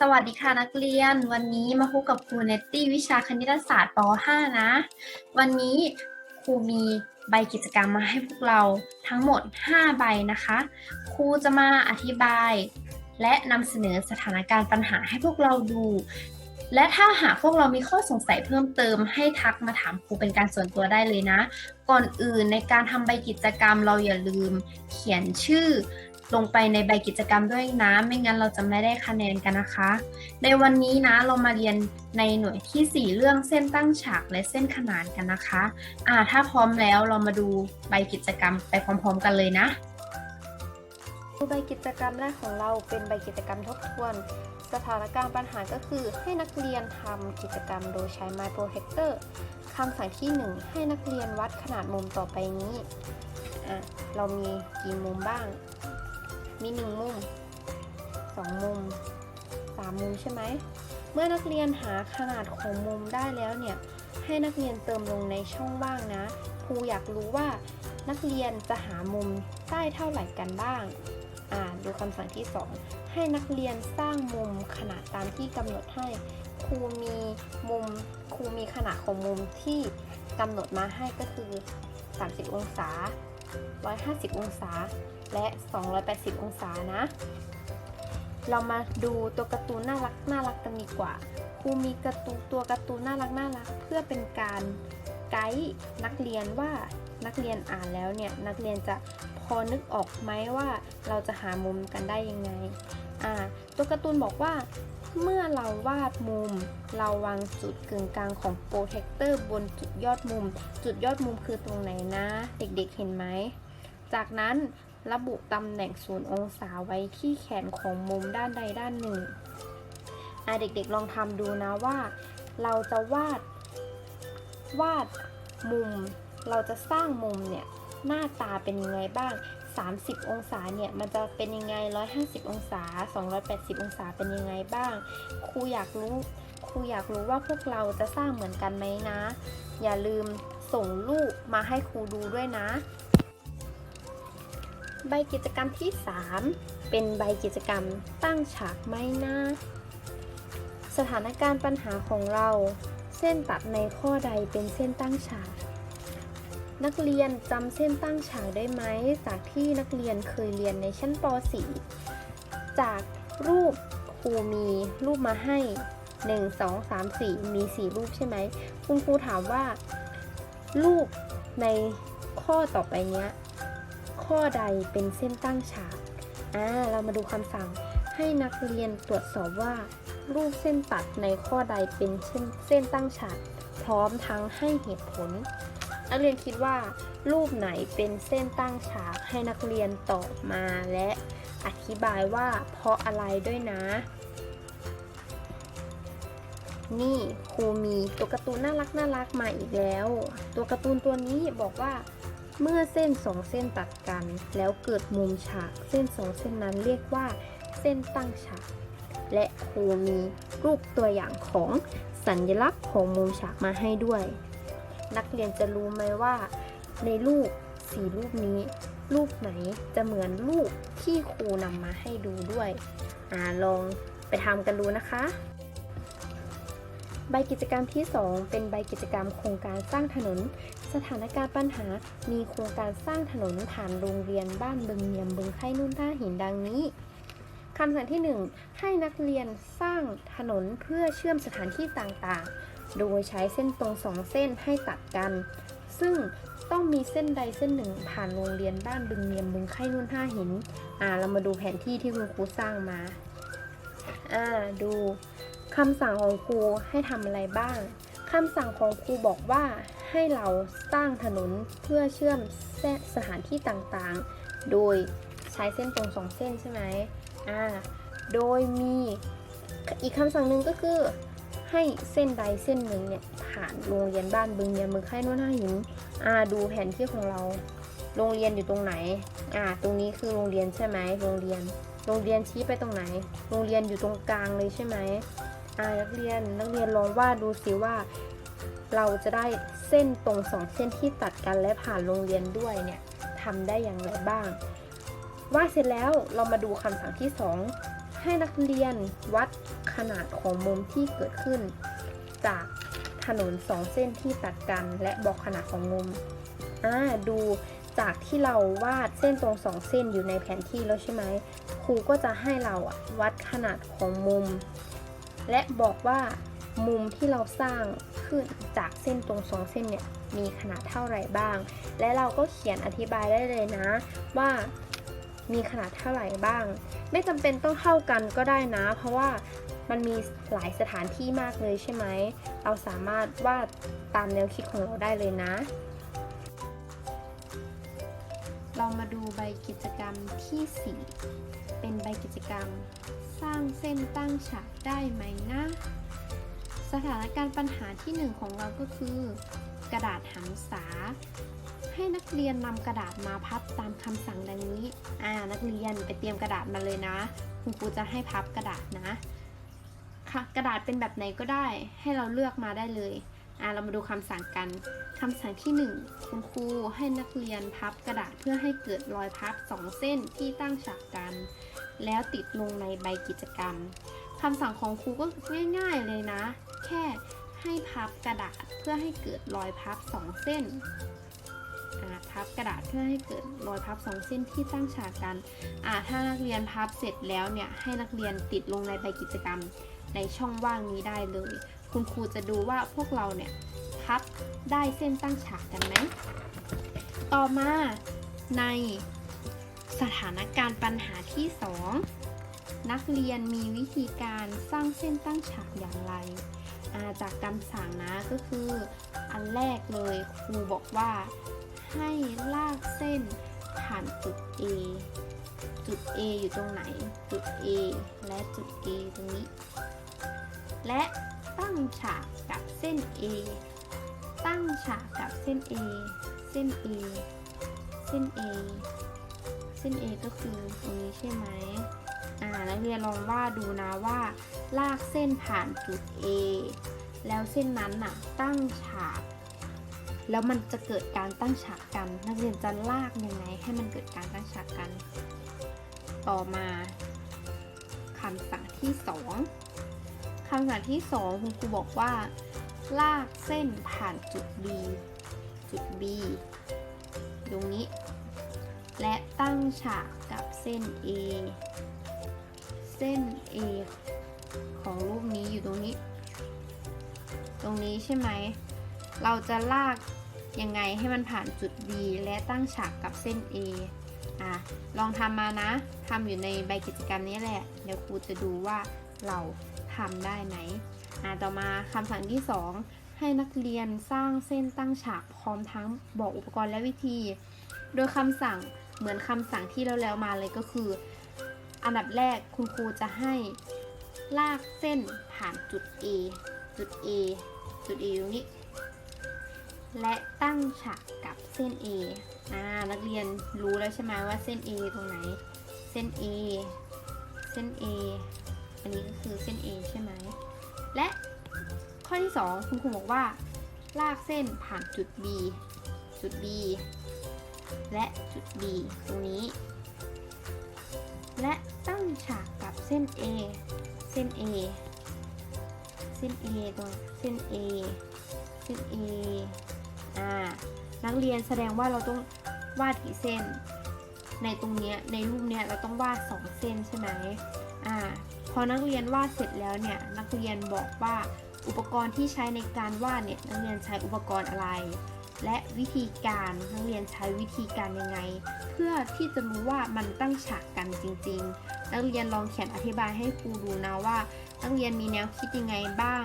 สวัสดีค่ะนักเรียน วันนี้มาพบกับครูเนตตี้วิชาคณิตศาสตร์ป .5 นะ วันนี้ครูมีใบกิจกรรมมาให้พวกเราทั้งหมด 5 ใบนะคะ ครูจะมาอธิบาย และนำเสนอสถานการณ์ปัญหาให้พวกเราดู และถ้าหากพวกเรามีข้อสงสัยเพิ่มเติมให้ทักมาถามครูเป็นการส่วนตัวได้เลยนะ ก่อนอื่นในการทำใบกิจกรรมเราอย่าลืม เขียนชื่อ ลงไปในใบกิจกรรมด้วยนะไม่งั้นเราจะไม่ได้คะแนนกันนะคะ ในวันนี้นะเรามาเรียนในหน่วยที่ 4 เรื่องเส้นตั้งฉากและเส้นขนานกันนะคะอ่าถ้าพร้อมแล้วเรามาดูใบกิจกรรมไปพร้อม ๆ กันเลยนะใบกิจกรรมแรกของเราเป็นใบกิจกรรมทบทวน สถานการณ์ปัญหาก็คือ ให้นักเรียนทำกิจกรรมโดยใช้ My Protector คำสั่งที่ 1 ให้นักเรียนวัดขนาดมุมต่อไปนี้อะเรามีกี่มุมบ้าง มี1มุม2มุม3มุมใช่ไหม เมื่อนักเรียนหาขนาดของมุมได้แล้วเนี่ย ให้นักเรียนเติมลงในช่องว่างนะ ครูอยากรู้ว่านักเรียนจะหามุมได้เท่าไหร่กันบ้าง อ่า ดูคำสั่งที่ 2 ให้นักเรียนสร้างมุมขนาดตามที่กำหนดให้ ครูมีมุม ครูมีขนาดของมุมที่กำหนดมาให้ก็คือ 30 องศา 150 องศา และ 280 องศานะ เรามาดูตัวการ์ตูนน่ารักน่ารักกันดีกว่า ครูมีการ์ตูนตัวการ์ตูนน่ารักน่ารัก เพื่อเป็นการไกด์นักเรียนว่านักเรียนอ่านแล้วเนี่ยนักเรียนจะพอนึกออกไหมว่าเราจะหามุมกันได้ยังไง อ่า ตัวการ์ตูนบอกว่าเมื่อเราวาดมุม เราวางจุดกึ่งกลางของโปรเทคเตอร์บนจุดยอดมุม จุดยอดมุมคือตรงไหนนะ เด็กๆเห็นไหม จากนั้นระบุตำแหน่งศูนย์องศาไว้ที่แขนของมุมด้านใดด้านหนึ่งอะเด็กๆลองทำดูนะว่า เราจะวาด วาดมุม เราจะสร้างมุมเนี่ยหน้าตาเป็นยังไงบ้าง 30 องศาเนี่ยมันจะเป็นยังไง 150 องศา 280 องศาเป็นยังไงบ้าง ครูอยากรู้ครูอยากรู้ว่าพวกเราจะสร้างเหมือนกันไหมนะ อย่าลืมส่งรูปมาให้ครูดูด้วยนะ ใบกิจกรรมที่ 3 เป็นใบกิจกรรมตั้งฉากไหมนะ สถานการณ์ปัญหาของเรา เส้นตัดในข้อใดเป็นเส้นตั้งฉาก นักเรียนจำเส้นตั้งฉากได้ไหม จากที่นักเรียนเคยเรียนในชั้นป .4 จากรูปครูมีรูปมาให้ 1 2 3 4 มี 4 รูปใช่ไหม คุณครูถามว่า รูปในข้อต่อไปเนี้ย ข้อใดเป็นเส้นตั้งฉาก อ่า เรามาดูคำสั่ง ให้นักเรียนตรวจสอบว่า รูปเส้นตัดในข้อใดเป็นเส้นเส้นตั้งฉาก พร้อมทั้งให้เหตุผล นักเรียนคิดว่า รูปไหนเป็นเส้นตั้งฉากให้นักเรียนตอบมาและอธิบายว่าเพราะอะไรด้วยนะ นี่ครูมีตัวการ์ตูนน่ารักน่ารักมาอีกแล้ว ตัวการ์ตูนตัวนี้บอกว่า เมื่อเส้นสองเส้นตัดกัน แล้วเกิดมุมฉากเส้นสองเส้นนั้นเรียกว่าเส้นตั้งฉาก และครูมีรูปตัวอย่างของสัญลักษณ์ของมุมฉากมาให้ด้วย นักเรียนจะรู้ไหมว่า ในรูปสี่รูปนี้ รูปไหนจะเหมือนรูปที่ครูนำมาให้ดูด้วยอ่าลองไปทำกันดูนะคะ ใบกิจกรรมที่ 2 เป็นใบกิจกรรมโครงการสร้างถนน สถานการณ์ปัญหา มีโครงการสร้างถนนผ่านโรงเรียนบ้านบึงเนียมบึงไข่นุ่นท่าหินดังนี้คำสั่งที่ 1 ให้นักเรียนสร้างถนนเพื่อเชื่อมสถานที่ต่างๆ โดยใช้เส้นตรงสองเส้นให้ตัดกัน ซึ่งต้องมีเส้นใดเส้นหนึ่งผ่านโรงเรียนบ้านบึงเนียมบึงไข่นุ่นท่าหิน อ่า เรามาดูแผนที่ที่คุณครูสร้างมา อ่า ดูคำสั่งของครูให้ทำอะไรบ้าง คำสั่งของครูบอกว่าให้เราสร้างถนนเพื่อเชื่อมสสถานที่ต่างๆ โดยใช้เส้นตรงสองเส้นใช่ไหมอ่า โดยมีอีกคำสั่งหนึ่งก็คือ ให้เส้นใดเส้นหนึ่งเนี่ยผ่านโรงเรียนบ้านบึงเนียมมือไข่นวดห้าหินอ่าดูแผนที่ของเรา โรงเรียนอยู่ตรงไหนอ่าตรงนี้คือโรงเรียนใช่ไหมโรงเรียน โรงเรียนชี้ไปตรงไหน โรงเรียนอยู่ตรงกลางเลยใช่ไหมอ่านักเรียนนักเรียนลองวาดดูสิว่า เราจะได้เส้นตรงสองเส้นที่ตัดกันและผ่านโรงเรียนด้วยเนี่ยทำได้อย่างไรบ้างวาดเสร็จแล้วเรามาดูคำสั่งที่สอง ให้นักเรียนวัดขนาดของมุมที่เกิดขึ้น จากถนนสองเส้นที่ตัดกันและบอกขนาดของมุมอ่าดูจากที่เราวาดเส้นตรงสองเส้นอยู่ในแผนที่แล้วใช่ไหมครูก็จะให้เราวัดขนาดของมุม และบอกว่ามุมที่เราสร้างขึ้นจากเส้นตรงสองเส้นเนี่ยมีขนาดเท่าไหร่บ้าง และเราก็เขียนอธิบายได้เลยนะ ว่า มีขนาดเท่าไหร่บ้าง ไม่จำเป็นต้องเท่ากันก็ได้นะ เพราะว่ามันมีหลายสถานที่มากเลยใช่ไหม เราสามารถวาดตามแนวคิดของเราได้เลยนะ เรามาดูใบกิจกรรมที่ 4 เป็นใบกิจกรรม สร้างเส้นตั้งฉากได้ไหมนะ สถานการณ์ปัญหาที่หนึ่งของเราก็คือ กระดาษหันษา ให้นักเรียนนำกระดาษมาพับตามคำสั่งดังนี้ อ่า นักเรียนไปเตรียมกระดาษมาเลยนะ คุณครูจะให้พับกระดาษนะ ค่ะ กระดาษเป็นแบบไหนก็ได้ ให้เราเลือกมาได้เลย อ่า เรามาดูคำสั่งกันคำสั่งที่หนึ่งคุณครูให้นักเรียนพับกระดาษเพื่อให้เกิดรอยพับสองเส้นที่ตั้งฉากกัน แล้วติดลงในใบกิจกรรมคำสั่งของครูก็ง่าย ๆเลยนะ แค่ ให้พับกระดาษเพื่อให้เกิดรอยพับสองเส้นพับกระดาษเพื่อให้เกิดรอยพับสองเส้นที่ตั้งฉากกันถ้านักเรียนพับเสร็จแล้วเนี่ยให้นักเรียนติดลงในใบกิจกรรมในช่องว่างนี้ได้เลย คุณครูจะดูว่าพวกเราเนี่ยพับได้เส้นตั้งฉากกันไหม ต่อมาในสถานการณ์ปัญหาที่สองนักเรียนมีวิธีการสร้างเส้นตั้งฉากอย่างไร จากคำสั่งนะก็คืออันแรกเลยครูบอกว่า ให้ลากเส้นผ่านจุด A จุด A อยู่ตรงไหน จุด A และจุด A ตรงนี้ และตั้งฉากกับเส้น A ตั้งฉากกับเส้น A เส้น A เส้น A เส้น A ก็คือตรงนี้ใช่ไหม นักเรียนลองวาดดูนะว่า ลากเส้นผ่านจุด A แล้วเส้นนั้นน่ะตั้งฉากแล้วมันจะเกิดการตั้งฉากกัน นักเรียนจะลากยังไงให้มันเกิดการตั้งฉากกัน ต่อมาคำสั่งที่สองคำสั่งที่สองคุณครูบอกว่า ลากเส้นผ่านจุด B จุด B ตรงนี้ และตั้งฉากกับเส้น A เส้น A ของรูปนี้อยู่ตรงนี้ ตรงนี้ใช่ไหม เราจะลากยังไงให้มันผ่านจุด B และตั้งฉากกับเส้น A อะ ลองทำมานะ ทำอยู่ในใบกิจกรรมนี้แหละ เดี๋ยวครูจะดูว่าเราทำได้ไหมอะต่อมาคำสั่งที่ 2 ให้นักเรียนสร้างเส้นตั้งฉากพร้อมทั้งบอกอุปกรณ์และวิธี โดยคำสั่งเหมือนคำสั่งที่เราแล้วมาเลยก็คือ อันดับแรกคุณครูจะให้ลากเส้นผ่านจุด A จุด A จุด A ตรงนี้ และตั้งฉากกับเส้น A อ่านักเรียนรู้แล้วใช่ไหมว่าเส้น A ตรงไหน เส้น A เส้น A อันนี้ก็คือเส้น A ใช่ไหม และข้อที่ 2 คุณครูบอกว่า ลากเส้นผ่านจุด B จุด B และจุด B ตรงนี้ และ ฉากกับเส้น A เส้น A เส้น A ตรงเส้น A เส้น A อ่า นักเรียนแสดงว่าเราต้องวาดกี่เส้น ในตรงเนี้ย ในรูปเนี้ยเราต้องวาด 2 เส้นใช่ไหมอ่า พอนักเรียนวาดเสร็จแล้วเนี่ย นักเรียนบอกว่าอุปกรณ์ที่ใช้ในการวาดเนี่ย นักเรียนใช้อุปกรณ์อะไร และวิธีการนักเรียนใช้วิธีการยังไง เพื่อที่จะรู้ว่ามันตั้งฉากกันจริง ๆ นักเรียนลองเขียนอธิบายให้ครูดูนะว่า นักเรียนมีแนวคิดยังไงบ้าง